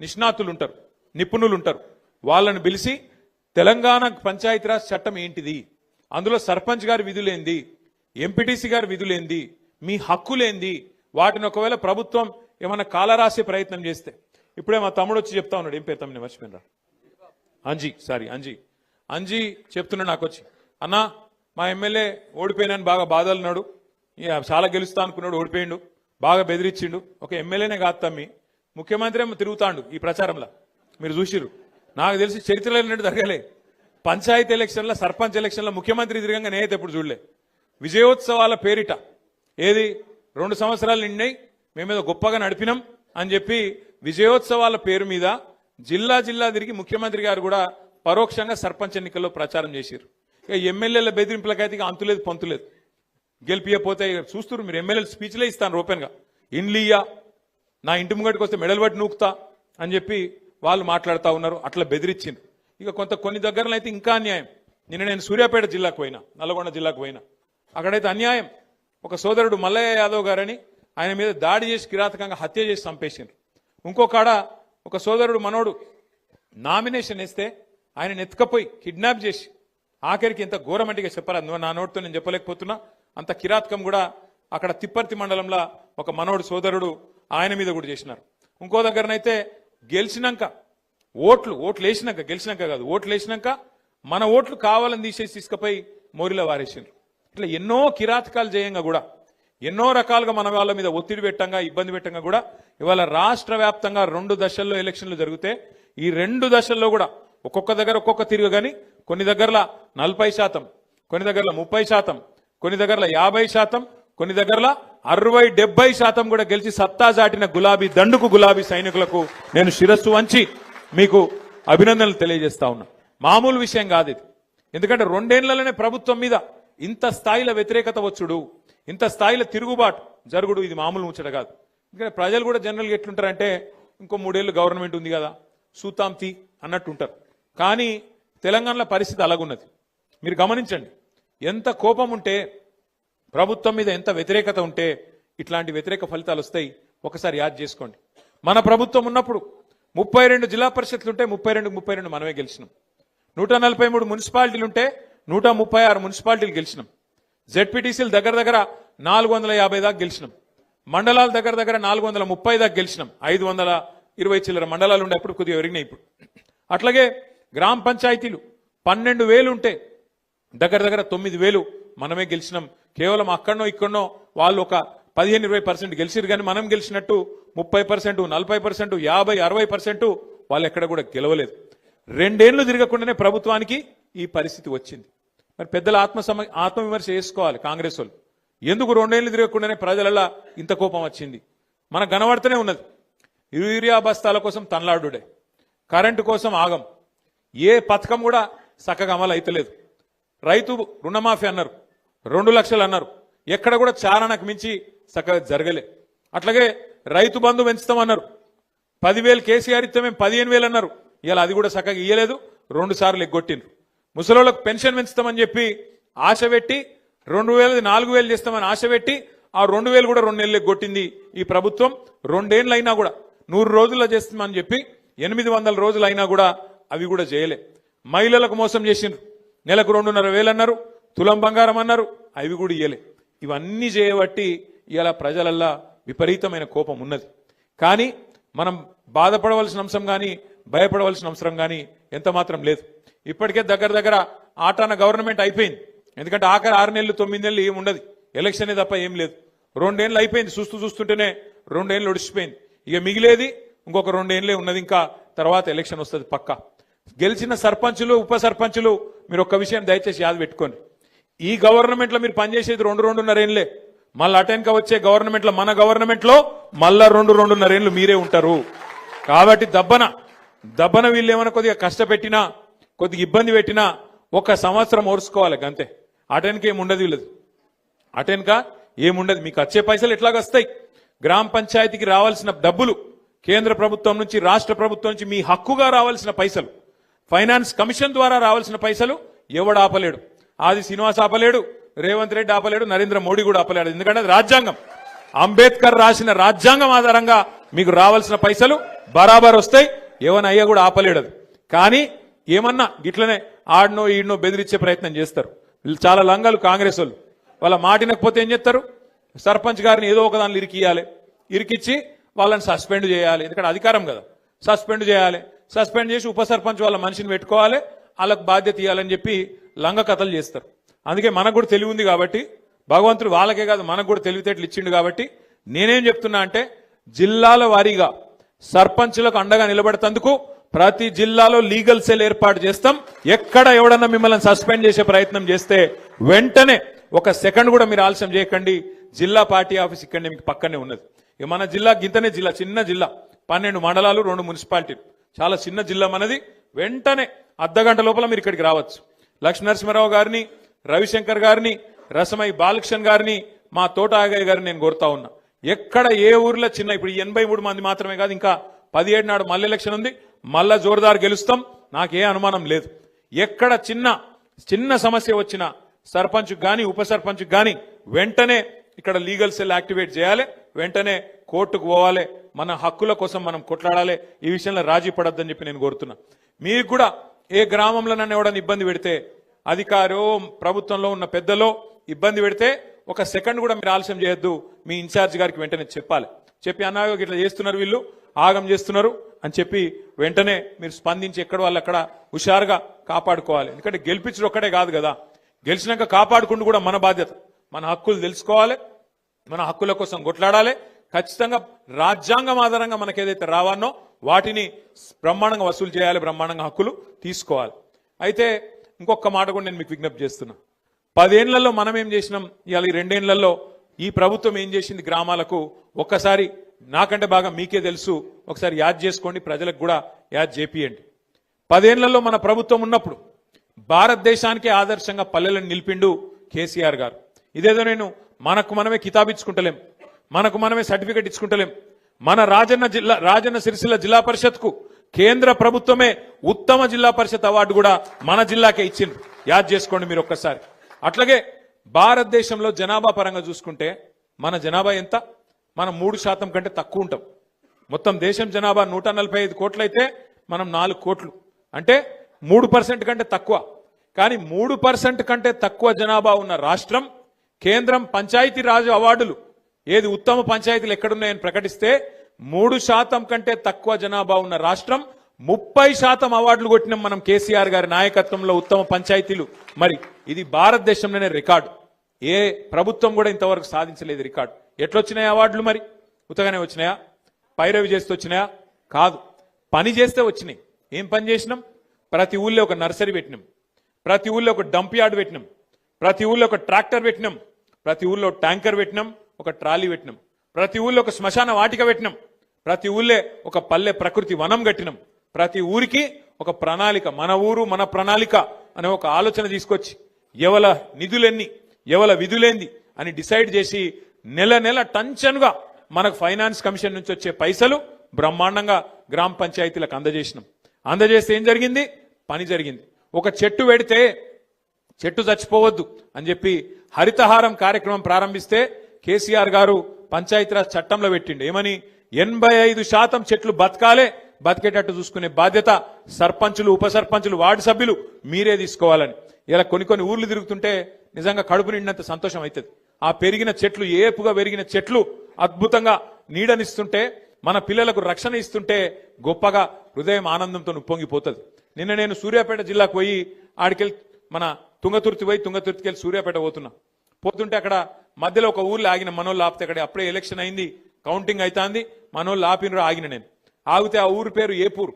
నిష్ణాతులు ఉంటారు నిపుణులు ఉంటారు వాళ్ళని పిలిచి తెలంగాణ పంచాయతీరాజ్ చట్టం ఏంటిది? అందులో సర్పంచ్ గారి విధులేంది? ఎంపీటీసీ గారి విధులేంది? మీ హక్కులేంది? వాటిని ఒకవేళ ప్రభుత్వం ఏమైనా కాలరాసే ప్రయత్నం చేస్తే. ఇప్పుడే మా తమ్ముడు వచ్చి చెప్తా ఉన్నాడు. ఏం పేరు తమ్ముడు మర్చిపోయినరా? అంజీ సారీ అంజీ. అంజీ చెప్తున్నాడు నాకు వచ్చి అన్నా మా ఎమ్మెల్యే ఓడిపోయినాను బాగా బాధలున్నాడు. చాలా గెలుస్తా అనుకున్నాడు ఓడిపోయిండు. బాగా బెదిరించిండు ఒక ఎమ్మెల్యేనే కాదు తమ్మి. ముఖ్యమంత్రి ఏమో తిరుగుతాండు ఈ ప్రచారంలో. మీరు చూసిర్రు. నాకు తెలిసి చరిత్రలో ఉన్నట్టు జరగలే. పంచాయతీ ఎలక్షన్లో సర్పంచ్ ఎలక్షన్లో ముఖ్యమంత్రి తిరగంగా నేనైతే ఎప్పుడు చూడలే. విజయోత్సవాల పేరిట ఏది? రెండు సంవత్సరాలు నిండినాయి. మేమేదో గొప్పగా నడిపినాం అని చెప్పి విజయోత్సవాల పేరు మీద జిల్లా జిల్లా తిరిగి ముఖ్యమంత్రి గారు కూడా పరోక్షంగా సర్పంచ్ ఎన్నికల్లో ప్రచారం చేశారు ఇక ఎమ్మెల్యేల బెదిరింపులకైతే ఇక అంతులేదు పంతులేదు. గెలిపియపోతే చూస్తున్నారు మీరు. ఎమ్మెల్యేలు స్పీచ్లే ఇస్తాను ఓపెన్గా ఇండ్లియా నా ఇంటి ముంగడికి వస్తే మెడల్ పట్టి నూకుతా అని చెప్పి వాళ్ళు మాట్లాడుతూ ఉన్నారు. అట్లా బెదిరించింది ఇక కొంత కొన్ని దగ్గరలో అయితే ఇంకా అన్యాయం. నిన్న నేను సూర్యాపేట జిల్లాకు పోయినా నల్గొండ జిల్లాకు పోయినా. అక్కడైతే అన్యాయం. ఒక సోదరుడు మల్లయ్య యాదవ్ గారని ఆయన మీద దాడి చేసి కిరాతకంగా హత్య చేసి చంపేసిండ్రు. ఇంకో కాడ ఒక సోదరుడు మనోడు నామినేషన్ ఇస్తే ఆయన ఎత్తుకపోయి కిడ్నాప్ చేసి ఆఖరికి ఇంత ఘోరమంటిగా చెప్పరా నువ్వు నా నోటితో నేను చెప్పలేకపోతున్నా. అంత కిరాతకం కూడా అక్కడ తిప్పర్తి మండలంలో ఒక మనోడు సోదరుడు ఆయన మీద కూడా చేసినారు. ఇంకో దగ్గరనైతే గెలిచినాక ఓట్లు ఓట్లు వేసినాక గెలిచినాక కాదు ఓట్లు వేసినాక మన ఓట్లు కావాలని తీసేసి తీసుకుపోయి మోరిలో వారేసిండ్రు. ఇట్లా ఎన్నో కిరాతకాలు చేయంగా కూడా ఎన్నో రకాలుగా మన వాళ్ళ మీద ఒత్తిడి పెట్టంగా ఇబ్బంది పెట్టంగా కూడా ఇవాళ రాష్ట్ర వ్యాప్తంగా రెండు దశల్లో ఎలక్షన్లు జరిగితే ఈ రెండు దశల్లో కూడా ఒక్కొక్క దగ్గర ఒక్కొక్క తిరుగు కానీ కొన్ని దగ్గరలో నలభై శాతం కొన్ని దగ్గరలో ముప్పై శాతం కొన్ని దగ్గరలో యాభై శాతం కొన్ని దగ్గరలో అరవై డెబ్బై శాతం కూడా గెలిచి సత్తా చాటిన గులాబీ దండుకు గులాబీ సైనికులకు నేను శిరస్సు వంచి మీకు అభినందనలు తెలియజేస్తా ఉన్నా. మామూలు విషయం కాదు ఇది. ఎందుకంటే రెండేళ్ళలోనే ప్రభుత్వం మీద ఇంత స్థాయిలో వ్యతిరేకత వచ్చుడు ఇంత స్థాయిలో తిరుగుబాటు జరుగుడు ఇది మామూలు ముచ్చట కాదు. ఎందుకంటే ప్రజలు కూడా జనరల్గా ఎట్లుంటారంటే ఇంకో మూడేళ్ళు గవర్నమెంట్ ఉంది కదా సూతాంతి అన్నట్టు ఉంటారు కానీ తెలంగాణలో పరిస్థితి అలాగున్నది. మీరు గమనించండి ఎంత కోపం ఉంటే ప్రభుత్వం మీద ఎంత వ్యతిరేకత ఉంటే ఇట్లాంటి వ్యతిరేక ఫలితాలు వస్తాయి. ఒకసారి యాద్ చేసుకోండి. మన ప్రభుత్వం ఉన్నప్పుడు ముప్పై రెండు జిల్లా పరిషత్లు ఉంటే ముప్పై రెండు ముప్పై రెండు మనమే గెలిచినాం. నూట నలభై మూడు మున్సిపాలిటీలు ఉంటే నూట ముప్పై ఆరు మున్సిపాలిటీలు గెలిచినాం. జెడ్పీటీసీలు దగ్గర దగ్గర నాలుగు వందల యాభై దాకా గెలిచినాం. మండలాల దగ్గర దగ్గర నాలుగు వందల ముప్పై దాకా గెలిచినాం. ఐదు వందల ఇరవై చిల్లర మండలాలు ఉండే అప్పుడు కొద్దిగా ఎరిగినాయి ఇప్పుడు. అట్లాగే గ్రామ పంచాయతీలు పన్నెండు వేలు ఉంటే దగ్గర దగ్గర తొమ్మిది వేలు మనమే గెలిచినాం. కేవలం అక్కడనో ఇక్కడనో వాళ్ళు ఒక పదిహేను ఇరవై పర్సెంట్ గెలిచిరు కానీ మనం గెలిచినట్టు ముప్పై పర్సెంట్ నలభై పర్సెంట్ యాభై అరవై పర్సెంట్ వాళ్ళు ఎక్కడ కూడా గెలవలేదు. రెండేళ్ళు తిరగకుండానే ప్రభుత్వానికి ఈ పరిస్థితి వచ్చింది. మరి పెద్దల ఆత్మ సమ ఆత్మవిమర్శ చేసుకోవాలి కాంగ్రెస్ వాళ్ళు. ఎందుకు రెండేళ్ళు తిరగకుండానే ప్రజలలా ఇంత కోపం వచ్చింది? మన కనబడుతూనే ఉన్నది. యూరియా బస్తాల కోసం తనలాడుడే. కరెంటు కోసం ఆగం. ఏ పథకం కూడా చక్కగా అమలు అయితలేదు. రైతు రుణమాఫీ అన్నారు. రెండు లక్షలు అన్నారు. ఎక్కడ కూడా చారణకు మించి చక్కగా జరగలే. అట్లాగే రైతు బంధు పెంచుతామన్నారు. పదివేలు కేసీఆర్ ఇస్తే మేము పదిహేను వేలు అన్నారు. ఇలా అది కూడా చక్కగా ఇయ్యలేదు. రెండు సార్లు ఎగ్గొట్టిండ్రు. ముసలోళ్ళకు పెన్షన్ పెంచుతామని చెప్పి ఆశ పెట్టి రెండు వేలది నాలుగు వేలు చేస్తామని ఆశ పెట్టి ఆ రెండు వేలు కూడా రెండు నెలలు ఎగ్గొట్టింది ఈ ప్రభుత్వం. రెండేళ్ళు అయినా కూడా నూరు రోజుల్లో చేస్తామని చెప్పి ఎనిమిది వందల రోజులు అయినా కూడా అవి కూడా చేయలే. మహిళలకు మోసం చేసిండ్రు. నెలకు రెండున్నర వేలు అన్నారు. తులం బంగారం అన్నారు. అవి కూడా ఇయ్యలే. ఇవన్నీ చేయబట్టి ఇలా ప్రజలల్లా విపరీతమైన కోపం ఉన్నది. కానీ మనం బాధపడవలసిన అంశం కానీ భయపడవలసిన అవసరం కానీ ఎంత మాత్రం లేదు. ఇప్పటికే దగ్గర దగ్గర ఆటాన గవర్నమెంట్ అయిపోయింది. ఎందుకంటే ఆఖరి ఆరు నెలలు తొమ్మిది నెలలు ఏం ఉండదు. ఎలక్షనే తప్ప ఏం లేదు. రెండేళ్ళు అయిపోయింది. చూస్తూ చూస్తుంటేనే రెండేళ్ళు ఒడిచిపోయింది ఇక మిగిలేది ఇంకొక రెండేళ్ళే ఉన్నది ఇంకా. తర్వాత ఎలక్షన్ వస్తుంది పక్కా. గెలిచిన సర్పంచులు ఉప సర్పంచులు మీరు ఒక్క విషయం దయచేసి యాద పెట్టుకోండి. ఈ గవర్నమెంట్లో మీరు పనిచేసేది రెండు రెండున్నర ఏళ్ళే. మళ్ళీ అటెన్క వచ్చే గవర్నమెంట్లో మన గవర్నమెంట్లో మళ్ళా రెండు రెండున్నర ఏళ్ళు మీరే ఉంటారు. కాబట్టి దబ్బన దబ్బన వీళ్ళు ఏమైనా కొద్దిగా కష్టపెట్టినా కొద్దిగా ఇబ్బంది పెట్టినా ఒక సంవత్సరం ఓర్చుకోవాలి అంతే. అటెన్క ఏముండదు వీళ్ళది. అటెన్క ఏముండదు మీకు వచ్చే పైసలు ఎట్లాగ వస్తాయి. గ్రామ పంచాయతీకి రావాల్సిన డబ్బులు కేంద్ర ప్రభుత్వం నుంచి రాష్ట్ర ప్రభుత్వం నుంచి మీ హక్కుగా రావాల్సిన పైసలు ఫైనాన్స్ కమిషన్ ద్వారా రావాల్సిన పైసలు ఎవడు ఆపలేడు. ఆది శ్రీనివాస్ ఆపలేడు రేవంత్ రెడ్డి ఆపలేడు నరేంద్ర మోడీ కూడా ఆపలేడు. ఎందుకంటే అది రాజ్యాంగం. అంబేద్కర్ రాసిన రాజ్యాంగం ఆధారంగా మీకు రావాల్సిన పైసలు బరాబర్ వస్తాయి. ఏమన్నా అయ్యా కూడా ఆపలేడు అది. కానీ ఏమన్నా గిట్లనే ఆడనో ఈడనో బెదిరించే ప్రయత్నం చేస్తారు. వీళ్ళు చాలా లంగాలు కాంగ్రెస్ వాళ్ళు. వాళ్ళ మాటినకపోతే ఏం చేస్తారు? సర్పంచ్ గారిని ఏదో ఒక దానిలో ఇరికియాలి ఇరికిచ్చి వాళ్ళని సస్పెండ్ చేయాలి. ఎందుకంటే అధికారం కదా. సస్పెండ్ చేయాలి. సస్పెండ్ చేసి ఉప సర్పంచ్ వాళ్ళ మనిషిని పెట్టుకోవాలి. వాళ్ళకు బాధ్యత ఇవ్వాలని చెప్పి లంగ కథలు చేస్తారు. అందుకే మనకు కూడా తెలివి ఉంది కాబట్టి భగవంతుడు వాళ్ళకే కాదు మనకు కూడా తెలివితేటలు ఇచ్చిండు కాబట్టి నేనేం చెప్తున్నా అంటే జిల్లాల వారీగా సర్పంచులకు అండగా నిలబడతందుకు ప్రతి జిల్లాలో లీగల్ సెల్ ఏర్పాటు చేస్తాం. ఎక్కడ ఎవడన్నా మిమ్మల్ని సస్పెండ్ చేసే ప్రయత్నం చేస్తే వెంటనే ఒక సెకండ్ కూడా మీరు ఆలస్యం చేయకండి. జిల్లా పార్టీ ఆఫీస్ ఇక్కడనే మీకు పక్కనే ఉన్నది. ఇక మన జిల్లా గింతనే జిల్లా చిన్న జిల్లా. పన్నెండు మండలాలు రెండు మున్సిపాలిటీలు. చాలా చిన్న జిల్లా మనది. వెంటనే అర్ధ గంట లోపల మీరు ఇక్కడికి రావచ్చు. లక్ష్మీనరసింహరావు గారిని రవిశంకర్ గారిని రసమై బాలకృష్ణ గారిని మా తోట ఆగయ్య గారిని నేను కోరుతా ఉన్నా. ఎక్కడ ఏ ఊర్లో చిన్న ఇప్పుడు ఎనభై మూడు మంది మాత్రమే కాదు ఇంకా పదిహేడు నాడు మళ్ళీ ఎలక్షన్ ఉంది. మళ్ళా జోరుదారు గెలుస్తాం. నాకే అనుమానం లేదు. ఎక్కడ చిన్న చిన్న సమస్య వచ్చినా సర్పంచ్ కానీ ఉప సర్పంచ్ కానీ వెంటనే ఇక్కడ లీగల్ సెల్ యాక్టివేట్ చేయాలి. వెంటనే కోర్టుకు పోవాలి. మన హక్కుల కోసం మనం కొట్లాడాలి. ఈ విషయంలో రాజీ పడద్దని చెప్పి నేను కోరుతున్నా. మీకు కూడా ఏ గ్రామంలో నన్ను ఎవడని ఇబ్బంది పెడితే అధికారో ప్రభుత్వంలో ఉన్న పెద్దలో ఇబ్బంది పెడితే ఒక సెకండ్ కూడా మీరు ఆలస్యం చేయొద్దు మీ ఇన్ఛార్జ్ గారికి వెంటనే చెప్పాలి. చెప్పి అన్నాయో ఇట్లా చేస్తున్నారు వీళ్ళు ఆగం చేస్తున్నారు అని చెప్పి వెంటనే మీరు స్పందించి ఎక్కడ వాళ్ళు అక్కడ హుషారుగా కాపాడుకోవాలి. ఎందుకంటే గెలిపించడం ఒక్కడే కాదు కదా. గెలిచినాక కాపాడుకుంటూ కూడా మన బాధ్యత. మన హక్కులు తెలుసుకోవాలి మన హక్కుల కోసం కొట్లాడాలి ఖచ్చితంగా రాజ్యాంగం ఆధారంగా మనకు ఏదైతే రావానో వాటిని బ్రహ్మాండంగా వసూలు చేయాలి బ్రహ్మాండంగా హక్కులు తీసుకోవాలి. అయితే ఇంకొక మాట కూడా నేను మీకు విజ్ఞప్తి చేస్తున్నా. పదేళ్ళలో మనం ఏం చేసినాం? ఇవాళ ఈ రెండేళ్ళలో ఈ ప్రభుత్వం ఏం చేసింది గ్రామాలకు? ఒక్కసారి నాకంటే బాగా మీకే తెలుసు ఒకసారి యాద్ చేసుకోండి ప్రజలకు కూడా యాద్ చేపియండి. పదేళ్ళలో మన ప్రభుత్వం ఉన్నప్పుడు భారతదేశానికే ఆదర్శంగా పల్లెలను నిలిపిండు కేసీఆర్ గారు. ఇదేదో నేను మనకు మనమే కితాబిచ్చుకుంటలేం. మనకు మనమే సర్టిఫికెట్ ఇచ్చుకుంటలేం. మన రాజన్న జిల్లా రాజన్న సిరిసిల్ల జిల్లా పరిషత్కు కేంద్ర ప్రభుత్వమే ఉత్తమ జిల్లా పరిషత్ అవార్డు కూడా మన జిల్లాకే ఇచ్చిండ్రు. యాద్ చేసుకోండి మీరు ఒక్కసారి. అట్లాగే భారతదేశంలో జనాభా పరంగా చూసుకుంటే మన జనాభా ఎంత? మనం మూడు శాతం కంటే తక్కువ ఉంటాం. మొత్తం దేశం జనాభా నూట నలభై ఐదు కోట్లయితే మనం నాలుగు కోట్లు. అంటే మూడు పర్సెంట్ కంటే తక్కువ. కానీ మూడు పర్సెంట్ కంటే తక్కువ జనాభా ఉన్న రాష్ట్రం కేంద్రం పంచాయతీ రాజు అవార్డులు ఏది ఉత్తమ పంచాయతీలు ఎక్కడున్నాయని ప్రకటిస్తే మూడు శాతం కంటే తక్కువ జనాభా ఉన్న రాష్ట్రం ముప్పై శాతం అవార్డులు కొట్టినాం మనం కేసీఆర్ గారి నాయకత్వంలో ఉత్తమ పంచాయతీలు. మరి ఇది భారతదేశంలోనే రికార్డు. ఏ ప్రభుత్వం కూడా ఇంతవరకు సాధించలేదు రికార్డు. ఎట్లొచ్చినాయి అవార్డులు మరి? ఉత్తగానే వచ్చినాయా? పైరవి చేస్తే వచ్చినాయా? కాదు. పని చేస్తే వచ్చినాయి. ఏం పని చేసినాం? ప్రతి ఊళ్ళో ఒక నర్సరీ పెట్టినాం. ప్రతి ఊళ్ళో ఒక డంప్ యార్డ్ పెట్టినాం. ప్రతి ఊళ్ళో ఒక ట్రాక్టర్ పెట్టినాం. ప్రతి ఊళ్ళో ట్యాంకర్ పెట్టినాం. ఒక ట్రాలీ పెట్టినాం. ప్రతి ఊళ్ళో ఒక శ్మశాన వాటిక పెట్టినాం. ప్రతి ఊళ్ళే ఒక పల్లె ప్రకృతి వనం కట్టినాం. ప్రతి ఊరికి ఒక ప్రణాళిక మన ఊరు మన ప్రణాళిక అనే ఒక ఆలోచన తీసుకొచ్చి ఎవల నిధులెన్ని ఎవల విధులేంది అని డిసైడ్ చేసి నెల నెల టంచన్గా మనకు ఫైనాన్స్ కమిషన్ నుంచి వచ్చే పైసలు బ్రహ్మాండంగా గ్రామ పంచాయతీలకు అందజేసినాం. అందజేస్తే ఏం జరిగింది? పని జరిగింది. ఒక చెట్టు పెడితే చెట్టు చచ్చిపోవద్దు అని చెప్పి హరితహారం కార్యక్రమం ప్రారంభిస్తే కేసీఆర్ గారు పంచాయతీరాజ్ చట్టంలో పెట్టిండు. ఏమని? ఎనభై ఐదు శాతం చెట్లు బతకాలే బతికేటట్టు చూసుకునే బాధ్యత సర్పంచులు ఉప సర్పంచులు వార్డు సభ్యులు మీరే తీసుకోవాలని. ఇలా కొన్ని కొన్ని ఊర్లు తిరుగుతుంటే నిజంగా కడుపు నిండినంత సంతోషం అవుతుంది. ఆ పెరిగిన చెట్లు ఏపుగా పెరిగిన చెట్లు అద్భుతంగా నీడనిస్తుంటే మన పిల్లలకు రక్షణ ఇస్తుంటే గొప్పగా హృదయం ఆనందంతో ఉప్పొంగిపోతుంది. నిన్న నేను సూర్యాపేట జిల్లాకు పోయి ఆడికెళ్ళి మన తుంగతుర్తి పోయి తుంగతుర్తికి వెళ్ళి సూర్యాపేట పోతున్నా. పోతుంటే అక్కడ మధ్యలో ఒక ఊర్లో ఆగిన మనోళ్ళు ఆపితే అక్కడ అప్పుడే ఎలక్షన్ అయింది కౌంటింగ్ అవుతుంది మనోళ్ళు ఆపినరు ఆగిన నేను. ఆగితే ఆ ఊరి పేరు ఏపూర్.